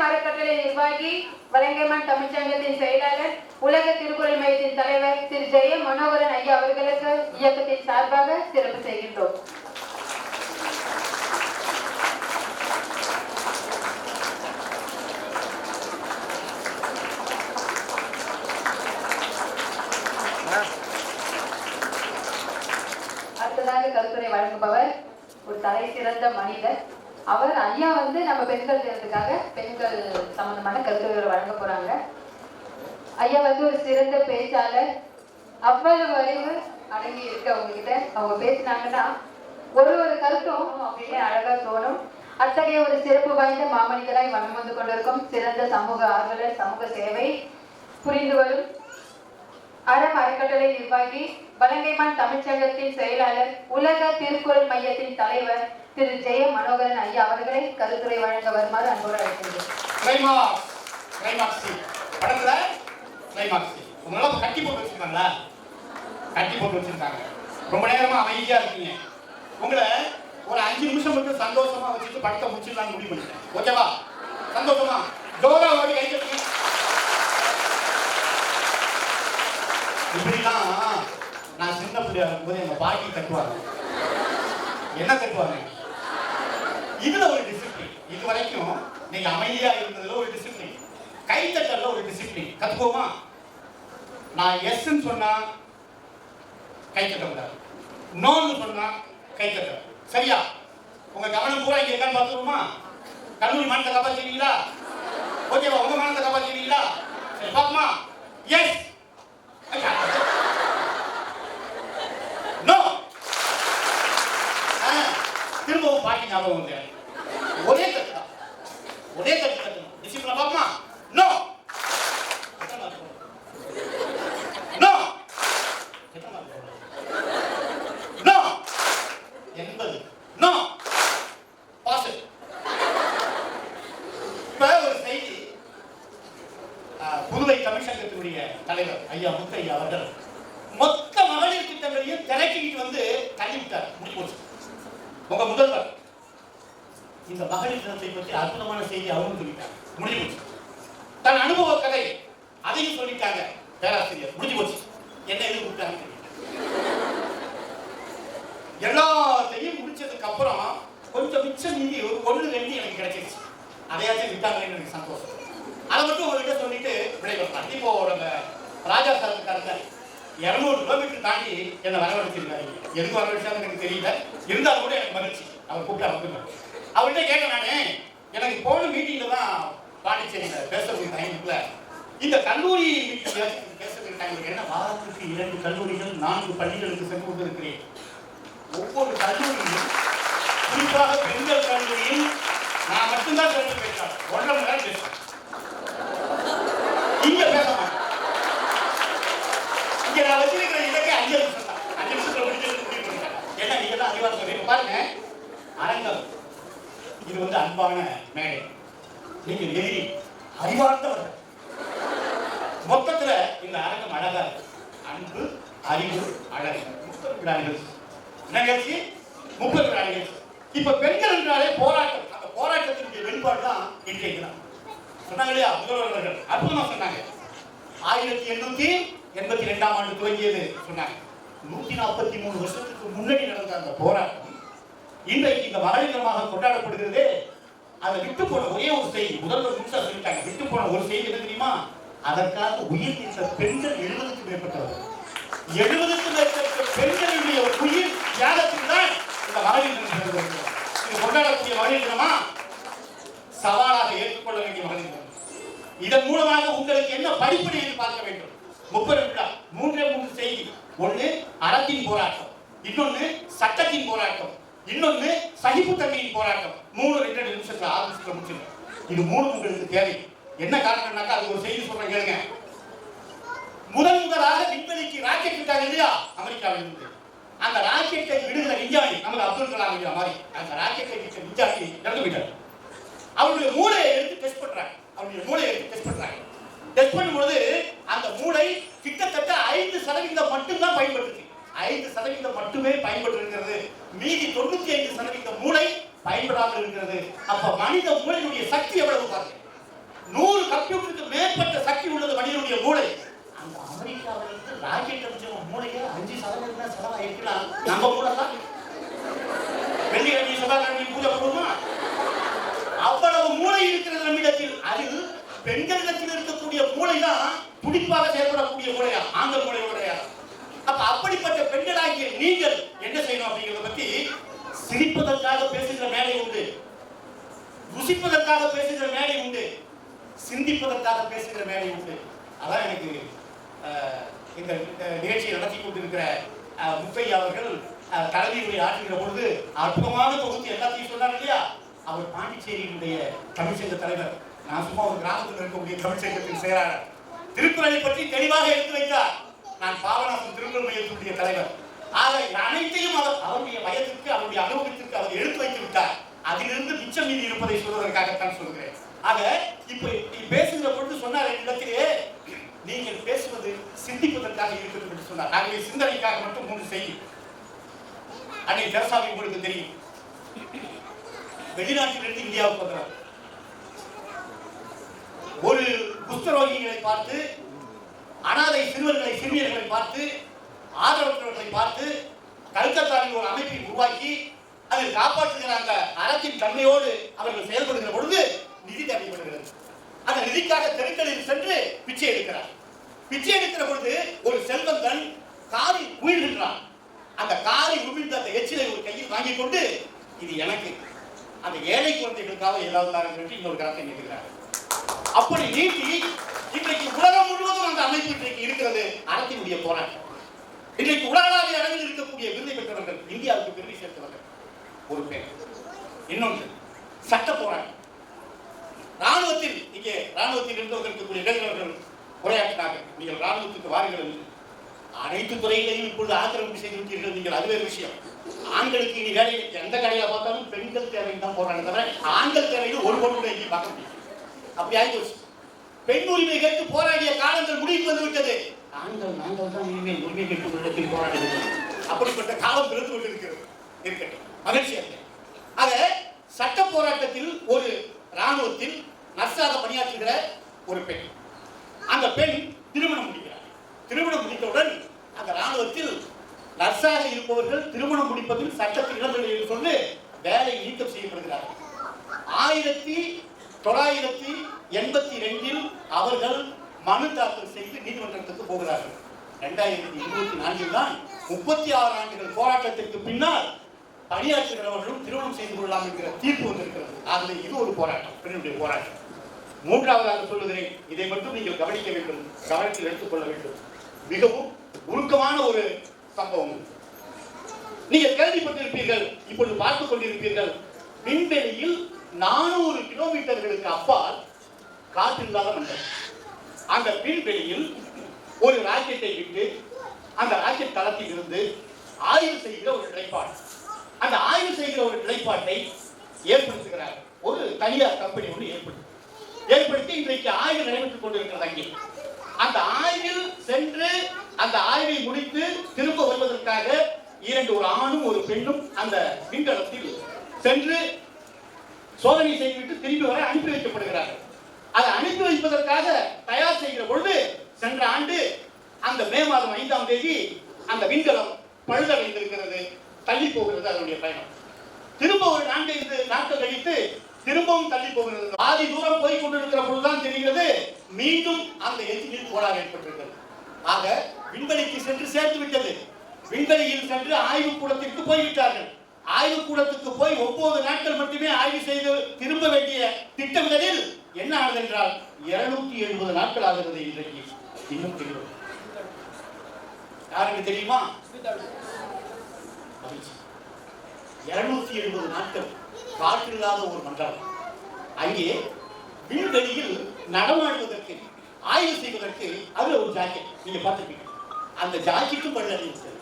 அறம் அறக்கட்டளை நிர்வாகி வலங்கைமன் தமிழ்ச்சங்கத்தின் செயலாளர் உலக திருக்குறள் மையத்தின் தலைவர் திரு ஜெய மனோகரன் ஐயா அவர்களுக்கு இயக்கத்தின் சார்பாக சிறப்பு செய்கின்றோம். அடுத்ததாக கருத்துரை வழங்குபவர் ஒரு தலை சிறந்த மனிதர் அவர் ஐயா வந்து நம்ம பெண்கள் தினத்துக்காக பெண்கள் சம்பந்தமான கருத்துரைகளை வழங்க போறாங்க. ஐயா வந்து ஒரு சிறந்த பேச்சாளர். அவ்வளவு அறிவு அடங்கி இருக்கு அவங்க கிட்ட அவங்க பேசினாங்கன்னா ஒரு ஒரு கருத்தும் அப்படியே அழகா தோணும். அத்தகைய ஒரு சிறப்பு வாய்ந்த மாமனிதராய் வளம் வந்து கொண்டிருக்கும் சிறந்த சமூக ஆர்வலர் சமூக சேவை புரிந்து வரும் அறம் அறக்கட்டளை நிர்வாகி வலங்கைமான் தமிழ்ச்சங்கத்தின் செயலாளர் உலக திருக்குறள் மையத்தின் தலைவர் திரு. ஜெய மனோகரன் ஐயா அவர்களை கருத்துரை வழங்க வருமாறு அன்போடு அழைக்கின்றேன். கட்டி போட்டு வச்சிருக்காங்களா? கட்டி போட்டு வச்சிருக்காங்க. ரொம்ப நேரமா அமைதியா இருக்கீங்க. உங்களை ஒரு அஞ்சு நிமிஷம் மட்டும் சந்தோஷமா வச்சுட்டு படத்தை முடிச்சிடலாம்னு முடிவு பண்ணிட்டேன். ஓகேவா? சந்தோஷமா? ஜோரா ஓடி கை இப்படிலாம் நான் சின்ன பிள்ளையா இருக்கும்போது எங்க பாட்டி கட்டுவாங்க. என்ன கட்டுவாங்க? இதுல ஒரு டிசிப்ளின் இது வரைக்கும் நீங்க அமைதியா இருந்ததுல ஒரு டிசிப்ளின் கைத்தட்டல்ல ஒரு டிசிப்ளின் கத்துக்கோமா நான் எஸ்ன்னு சொன்னா கை தட்டக்கூடாது நோன்னு சொன்னா கை தட்ட. சரியா? உங்க கவனம் பூரா இங்க இருக்கான்னு பார்த்துருமா கல்லூரி மாநிலத்தை காப்பாத்திக்கிறீங்களா ஓகேவா? உங்க மாநிலத்தை காப்பாத்திக்கிறீங்களா சரி பாப்பமா எஸ் நோ திரும்பவும் பாட்டி ஞாபகம் வந்து ஒரே தட்டு தான் ஒரே தட்டு தட்டணும் டிசிப்ளின் பாப்பமா நோ நோ நோ எண்பது நோ பாஸ் இப்ப ஒரு செய்தி ஆஹ், புதுவை தமிழ்ச்சங்கத்தினுடைய தலைவர் ஐயா முத்தையா அவர்கள் மொத்த மகளிர் திட்டங்களையும் திரைக்கிட்டு வந்து தள்ளிவிட்டார். முடிஞ்சு போச்சு. உங்க முதல்வர். இந்த மகளிர் தினத்தை பற்றி அற்புதமான செய்தி அவரும் சொல்லிட்டாங்க முடிஞ்சு போச்சு. தன் அனுபவ கதை அதையும் சொல்லிட்டாங்க பேராசிரியர். முடிஞ்சு போச்சு. என்ன எது கொடுத்தாங்க எல்லாத்தையும் முடிச்சதுக்கு அப்புறம் கொஞ்சம் மிச்சம் மீதி ஒரு பொண்ணு ரெண்டு எனக்கு கிடைச்சிருச்சு. அதையாச்சும் விட்டாங்களேன்னு எனக்கு சந்தோஷம். அதை மட்டும் உங்ககிட்ட சொல்லிட்டு விடைபெறலாம் இப்போ நம்ம ராஜா சார் இரநூறு கிலோமீட்டர் தாண்டி என்னை வரவழைச்சிருக்காரு எதுக்கு வரவழைச்சாலும் எனக்கு தெரியல. இருந்தாலும் கூட எனக்கு மகிழ்ச்சி. அவர் கூப்பிட்டா வந்துருக்காரு அவர்கிட்ட கேட்டேன் நானே எனக்கு போன மீட்டிங்ல தான் பாண்டிச்சேரியில் பேசுறதுக்கு டைம் இந்த கல்லூரி மீட்டிங்ல பேசுறதுக்கு என்ன வாரத்துக்கு இரண்டு கல்லூரிகள் நான்கு பள்ளிகளுக்கு சென்று கொண்டிருக்கிறேன். ஒவ்வொரு கல்லூரியும் குறிப்பாக பெண்கள் கல்லூரியில் நான் மட்டும்தான் சென்று பேசுறேன் ஒன்றரை நேரம் பேசுறேன் இங்க பேச மாட்டேன் இங்க நான் வச்சிருக்கிற இலக்கே அஞ்சு நிமிஷம் தான் அஞ்சு நிமிஷத்துல முடிக்கிறது முடிவு ஏன்னா நீங்க தான் அறிவா சொல்றீங்க பாருங்க. அரங்கம் இது வந்து அன்பான மேடை. நீங்க எதிரி அறிவார்ந்தவர்கள் மொத்தத்துல இந்த அரங்கம் அழகா இருக்கு. அன்பு அறிவு அழகு. முப்பது விழா நிகழ்ச்சி என்ன நிகழ்ச்சி? முப்பது விழா நிகழ்ச்சி இப்ப பெண்கள் என்றாலே போராட்டம். அந்த போராட்டத்தினுடைய வெளிப்பாடு தான் இன்றைக்கு தான் சொன்னாங்க இல்லையா? முதல்வர்கள். அற்புதமா சொன்னாங்க. ஆயிரத்தி எண்ணூத்தி எண்பத்தி ரெண்டாம் ஆண்டு துவங்கியது சொன்னாங்க. நூத்தி நாற்பத்தி மூணு வருஷத்துக்கு முன்னாடி நடந்த அந்த போராட்டம் இன்றைக்கு இந்த மரவீதமாக கொண்டாடப்படுகிறது அதை விட்டு போன ஒரே ஒரு செய்தி. முதல்வர் முழுசா சொல்லிட்டாங்க. விட்டு போன ஒரு செய்தி என்ன தெரியுமா? அதற்காக உயிர் நீத்த பெண்கள் எழுபதுக்கு மேற்பட்டவர் எழுபதுக்கு மேற்பட்ட பெண்களுடைய உயிர் தியாகத்துக்கு தான் இந்த மகளிர் தினம் கொண்டாடக்கூடிய மகளிர் தினமா? சவாலாக ஏற்றுக்கொள்ள வேண்டிய மகளிர் இதன் மூலமாக உங்களுக்கு என்ன படிப்பினை பார்க்க வேண்டும்? முப்பது விழா மூன்றே மூன்று செய்தி. ஒண்ணு அறத்தின் போராட்டம். இன்னொன்னு சட்டத்தின் போராட்டம். இன்னொன்னு சகிப்புத்தன்மையின் போராட்டம். மூணு ரெண்டு நிமிஷத்துல ஆறு நிமிஷத்துல இது மூணு உங்களுக்கு தேவை. என்ன காரணம்னாக்கா அது ஒரு செய்தி சொல்றேன் கேளுங்க. முதன் முதலாக விண்வெளிக்கு ராக்கெட் விட்டாங்க இல்லையா? அமெரிக்காவில் இருந்து. அந்த ராக்கெட்டை விடுகிற விஞ்ஞானி நமக்கு அப்துல் கலாம் ஐயா மாதிரி. அந்த ராக்கெட்டை விட்ட விஞ்ஞானி இறந்து விட்டார் அவருடைய மூளையை எடுத்து டெஸ்ட் பண்றாங்க அவருடைய மூளையை எடுத்து டெஸ்ட் பண்றாங்க டெஸ்ட் பண்ணும்பொழுது அந்த மூளை கிட்டத்தட்ட ஐந்து சதவீதம் மட்டும்தான் பயன்படுத்துது ஐந்து சதவீதம் மட்டுமே பயன்பட்டு இருக்கிறது மீதி தொண்ணூத்தி ஐந்து சதவீதம் மூளை பயன்படாமல் இருக்கிறது. அப்ப மனித மூளையினுடைய சக்தி எவ்வளவு பாருங்க. நூறு கம்ப்யூட்டருக்கு மேற்பட்ட சக்தி உள்ளது மனிதனுடைய மூளை. அந்த அமெரிக்காவில் இருந்து ராக்கெட் அடிச்சவங்க மூளையை அஞ்சு சதவீதம் செலவாயிருக்கலாம் நம்ம மூளை தான் வெள்ளிக்கிழமை செவ்வாய்க்கிழமை பூஜை பண்ணுவோமா அவ்வளவு மூளை இருக்கிறது நம்மிடத்தில் அறிவு பெண்களிடத்தில் இருக்கக்கூடிய மூளை தான் துடிப்பாக செயல்படக்கூடிய மூளையா? ஆண்கள் மூளையா? அப்ப அப்படிப்பட்ட பெண்களாகிய நீங்கள் என்ன செய்யணும் அப்படிங்கிறத பத்தி சிரிப்பதற்காக பேசுகிற மேடை உண்டு. ருசிப்பதற்காக பேசுகிற மேடை உண்டு. சிந்திப்பதற்காக பேசுகிற மேடை உண்டு. அதான் எனக்கு அஹ், இந்த நிகழ்ச்சியை நடத்தி கொண்டிருக்கிற அஹ், முத்தையா அவர்கள் அஹ், உரை ஆற்றுகிற பொழுது அற்புதமான தொகுத்து எல்லாத்தையும் சொன்னார் இல்லையா? அவர் பாண்டிச்சேரியினுடைய தமிழ்ச்சங்க தலைவர். நான் சும்மா ஒரு கிராமத்தில் இருக்கக்கூடிய தமிழ்ச்சங்கத்தின் செயலாளர். திருக்குறளை பற்றி தெளிவாக எடுத்து வைத்தார். நான் பாபநாசம் திருக்குறள் மையத்தினுடைய தலைவர். ஆக அனைத்தையும் அவர் அவருடைய வயதிற்கு அவருடைய அனுபவத்திற்கு அவர் எடுத்து வைத்து விட்டார். அதிலிருந்து மிச்சம் மீதி இருப்பதை சொல்வதற்காகத்தான் சொல்கிறேன். ஆக இப்ப நீ பேசுகிற பொழுது சொன்னார் இடத்திலே நீங்கள் பேசுவது சிந்திப்பதற்காக இருக்கிறது என்று சொன்னார். ஆகவே சிந்தனைக்காக மட்டும் மூன்று செய்யும் அன்னை தெரசாவை உங்களுக்கு தெரியும். வெளிநாட்டிலிருந்து இந்தியாவுக்கு வந்தார் ஒரு குஸ்தரோகிகளை பார்த்து அனாதை சிறுவர்களை சிறுமியர்களை பார்த்து ஆதரவற்றவர்களை பார்த்து கல்கத்தாவில் ஒரு அமைப்பை உருவாக்கி அதை காப்பாற்றுகிற அந்த அறத்தின் தன்மையோடு அவர்கள் செயல்படுகிற பொழுது நிதி தேவைப்படுகிறது. அந்த நிதிக்காக தெருக்களில் சென்று பிச்சை எடுக்கிறார். பிச்சை எடுக்கிற பொழுது ஒரு செல்வந்தன் காரி உயிர்கின்றான் அந்த காரி உமிழ்ந்த அந்த எச்சிலை ஒரு கையில் வாங்கிக் கொண்டு இது எனக்கு. அந்த ஏழை குழந்தைகளுக்காக ஏதாவது தாருங்கள் என்று இன்னொரு கருத்தை நீட்டுகிறார் அப்படி நீட்டி இன்றைக்கு உலகம் முழுவதும் அந்த அமைப்பு இன்றைக்கு இருக்கிறது அறத்தினுடைய போராட்டம். இன்றைக்கு உலகளாவிய அளவில் இருக்கக்கூடிய விருதை பெற்றவர்கள் இந்தியாவுக்கு பெருமை சேர்த்தவர்கள் ஒரு பேர். இன்னொன்று சட்ட போராட்டம். ராணுவத்தில் இங்கே ராணுவத்தில் இருந்தவர்கள் இருக்கக்கூடிய இளைஞர்கள் உரையாற்றினார்கள். நீங்கள் ராணுவத்துக்கு வாருங்கள் என்று. அனைத்து துறைகளையும் இப்பொழுது ஆக்கிரமிப்பு செய்து விட்டீர்கள். நீங்கள் அதுவே விஷயம். ஆண்களுக்கு இனி வேலை எந்த கடையில பார்த்தாலும் பெண்கள் தேவைன்னு தான் போறாங்க தவிர ஆண்கள் தேவையில் ஒரு பொண்ணு கூட பார்க்க முடியும். அப்படி ஆகிடுச்சு பெண் உரிமை கேட்டு போராடிய காலங்கள் முடிவுக்கு வந்து விட்டது. ஆண்கள் நாங்கள் தான் இனிமே உரிமை கேட்டு உள்ளத்தில் போராடுகிறது அப்படிப்பட்ட காலம் பிறந்து கொண்டிருக்கிறது. இருக்கட்டும். மகிழ்ச்சி ஆக சட்ட போராட்டத்தில் ஒரு ராணுவத்தில் நர்ஸாக பணியாற்றுகிற ஒரு பெண். அந்த பெண் திருமணம் முடிக்கிறார். திருமணம் முடித்தவுடன் நர்ஸாக இருப்பவர்கள் திருமணம் முடிப்பதில் சட்டத்தில் இடங்களில் என்று சொல்லி வேலை நீக்கம் செய்யப்படுகிறார்கள். ஆயிரத்தி தொள்ளாயிரத்தி எண்பத்தி ரெண்டில் அவர்கள் மனு தாக்கல் செய்து நீதிமன்றத்துக்கு போகிறார்கள். ரெண்டாயிரத்தி இருபத்தி நான்கில் தான் முப்பத்தி ஆறு ஆண்டுகள் போராட்டத்திற்கு பின்னால் பணியாற்றுகிறவர்களும் திருமணம் செய்து கொள்ளலாம் என்கிற தீர்ப்பு வந்திருக்கிறது. ஆகவே இது ஒரு போராட்டம் பெண்ணுடைய போராட்டம். மூன்றாவதாக சொல்லுகிறேன் இதை மட்டும் நீங்கள் கவனிக்க வேண்டும் கவனத்தில் எடுத்துக்கொள்ள வேண்டும். மிகவும் உருக்கமான ஒரு சம்பவம். நீங்கள் கேள்விப்பட்டிருப்பீர்கள் இப்பொழுது பார்த்துக் கொண்டிருப்பீர்கள் விண்வெளியில் நானூறு கிலோமீட்டர்களுக்கு அப்பால் காற்றில்லாத மண்டலம். அந்த விண்வெளியில் ஒரு ராக்கெட்டை விட்டு அந்த ராக்கெட் தளத்தில் இருந்து ஆய்வு செய்கிற ஒரு நிலைப்பாடு. அந்த ஆய்வு செய்கிற ஒரு நிலைப்பாட்டை ஏற்படுத்துகிறார். ஒரு தனியார் கம்பெனி ஒன்று ஏற்படுத்தி ஏற்படுத்தி இன்றைக்கு ஆய்வு நடைபெற்றுக் கொண்டிருக்கிறது அங்கே. அந்த ஆய்வில் சென்று அந்த ஆய்வை முடித்து திரும்ப வருவதற்காக இரண்டு ஒரு ஆணும் ஒரு பெண்ணும் அந்த விண்கலத்தில் சென்று சோதனை செய்துவிட்டு திரும்பி வர அனுப்பி வைக்கப்படுகிறார்கள். அதை அனுப்பி வைப்பதற்காக தயார் செய்கிற பொழுது சென்ற ஆண்டு அந்த மே மாதம் ஐந்தாம் தேதி அந்த விண்கலம் பழுதடைந்திருக்கிறது தள்ளி போகிறது அதனுடைய பயணம். திரும்ப ஒரு நான்கைந்து நாட்கள் கழித்து திரும்பவும் தள்ளி போகிறது. பாதி தூரம் போய் கொண்டிருக்கிற பொழுதுதான் தெரிகிறது மீண்டும் அந்த எஞ்சினில் கோளாறு ஏற்பட்டிருக்கிறது. ஆக விண்வெளிக்கு சென்று சேர்த்து விட்டது. விண்வெளியில் சென்று ஆய்வு கூடத்திற்கு போய்விட்டார்கள். ஆய்வு கூடத்துக்கு போய் ஒன்பது நாட்கள் மட்டுமே ஆய்வு செய்து திரும்ப வேண்டிய திட்டமிடலில் என்ன ஆகுது என்றால் இருநூத்தி எழுபது நாட்கள் ஆகிறது இன்றைக்கு. இன்னும் தெரியும் யாருக்கு தெரியுமா? இருநூத்தி எழுபது நாட்கள் காற்றில்லாத ஒரு மண்டலம். அங்கே விண்வெளியில் நடமாடுவதற்கு ஆய்வு செய்வதற்கு அதுல ஒரு ஜாக்கெட் நீங்க பார்த்துருப்பீங்க. அந்த ஜாக்கெட்டும் பண்ணல இருந்தது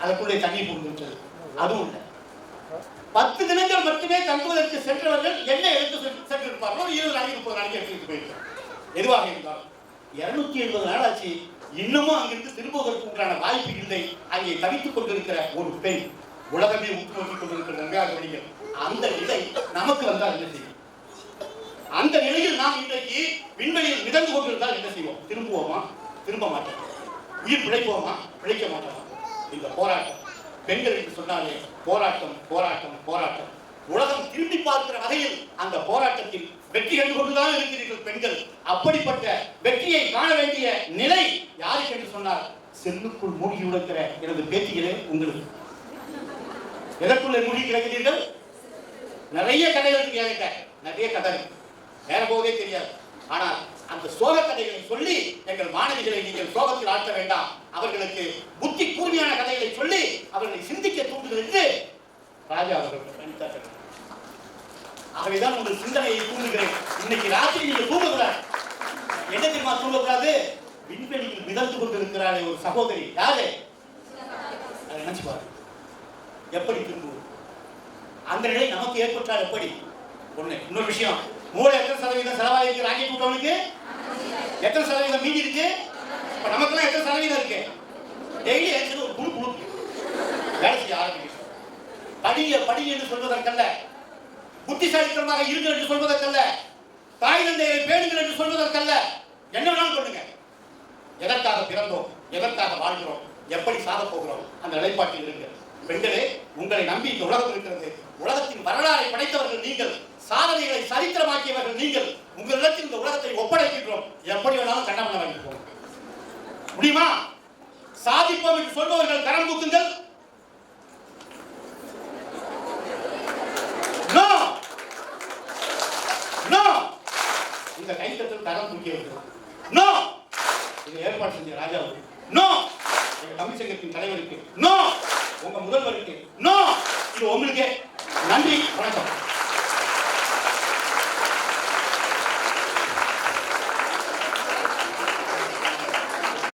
அதற்குள்ளே தண்ணி போட்டு அதுவும் இல்லை. பத்து தினங்கள் மட்டுமே தங்குவதற்கு சென்றவர்கள் என்ன எடுத்து சென்று- சென்றிருப்பார்களோ இருபது நாளைக்கு முப்பது நாளைக்கு எடுத்து போயிருக்காங்க எதுவாக இருந்தாலும். இருநூத்தி எண்பது நாள் ஆச்சு இன்னமும் அங்கிருந்து திரும்புவதற்கு உண்டான வாய்ப்பு இல்லை. அங்கே தவித்துக் கொண்டிருக்கிற ஒரு பெண். உலகமே உற்று நோக்கி கொண்டிருக்கிற நன்றாக அந்த நிலை நமக்கு வந்தால் என்ன செய்யும்? அந்த நிலையில் நாம் இன்றைக்கு விண்வெளியில் மிதந்து கொண்டிருந்தால் என்ன செய்வோம்? திரும்புவோமா? திரும்ப மாட்டோம்? உயிர் பிழைப்போமா? பிழைக்க மாட்டோமா? இந்த போராட்டம். பெண்கள் என்று சொன்னாலே போராட்டம் போராட்டம் போராட்டம். உலகம் திரும்பி பார்க்கிற வகையில் அந்த போராட்டத்தில் வெற்றி கண்டு கொண்டுதான் இருக்கிறீர்கள் பெண்கள். அப்படிப்பட்ட வெற்றியை காண வேண்டிய நிலை யாருக்கு என்று சொன்னார் செல்லுக்குள் மூழ்கி உழைக்கிற எனது பேத்திகளே உங்களுக்கு. எதற்குள்ளே மூழ்கி கிடக்கிறீர்கள்? நிறைய கதைகள் இருக்கு என்கிட்ட. நிறைய கதை இருக்கு. வேற போவதே தெரியாது. ஆனால் அந்த சோக கதைகளை சொல்லி எங்கள் மாணவிகளை நீங்கள் சோகத்தில் ஆழ்த்த வேண்டாம். அவர்களுக்கு புத்தி கூர்மையான கதைகளை சொல்லி அவர்களை சிந்திக்க தூண்டுகிறது என்று ராஜா அவர்கள் ஆகவேதான் உங்கள் சிந்தனையை தூண்டுகிறேன். இன்னைக்கு ராத்திரி நீங்க தூங்கக்கூடாது. என்ன தெரியுமா தூங்கக்கூடாது? விண்வெளியில் மிதந்து கொண்டிருக்கிறாரே ஒரு சகோதரி. யாரு? அதை நினைச்சு பாருங்க. எப்படி திரும்புவோம் அந்த நிலை நமக்கு ஏற்பட்டால் எப்படி? ஒண்ணு இன்னொரு விஷயம். மூளை எத்தனை சதவீதம் செலவாகிருக்கு ராக்கெட் கூட்டவனுக்கு எத்தனை சதவீதம் மீதி இருக்கு? இப்போ நமக்குலாம் எத்தனை சதவீதம் இருக்கு? டெய்லி ஏற்கனவே ஒரு குழு குழு. வேலை செய்ய ஆரம்பிக்கும் படிய படி என்று சொல்வதற்கல்ல. புத்திசாலித்தனமாக இருங்கள் என்று சொல்வதற்கல்ல. தாய் தந்தையை பேணுங்கள் என்று சொல்வதற்கல்ல. என்ன வேணாலும் சொல்லுங்க எதற்காக பிறந்தோம்? எதற்காக வாழ்கிறோம்? எப்படி சாதப் போகிறோம்? அந்த நிலைப்பாட்டில் இருங்க பெண்களே உங்களை நம்பி இந்த உலகம் இருக்கிறது. உலகத்தின் வரலாறை படைத்தவர்கள் நீங்கள் சாதனைகளை சரித்திரமாக்கியவர்கள் நீங்கள் உங்களிடத்தில் இந்த உலகத்தை ஒப்படைக்கின்றோம். எப்படி வேணாலும் கண்ணம் பண்ண போங்க முடியுமா? சாதிப்போம் என்று சொல்பவர்கள் கரம் தூக்குங்கள் இந்த கைத்தத்தில் கரம் தூக்கி இருக்கிறது நோ இதை ஏற்பாடு செஞ்ச ராஜாவுக்கு. நோ எங்க தமிழ்ச்சங்கத்தின் தலைவருக்கு. நோ உங்க முதல்வருக்கு நோ! இது உங்களுக்கே நன்றி வணக்கம்.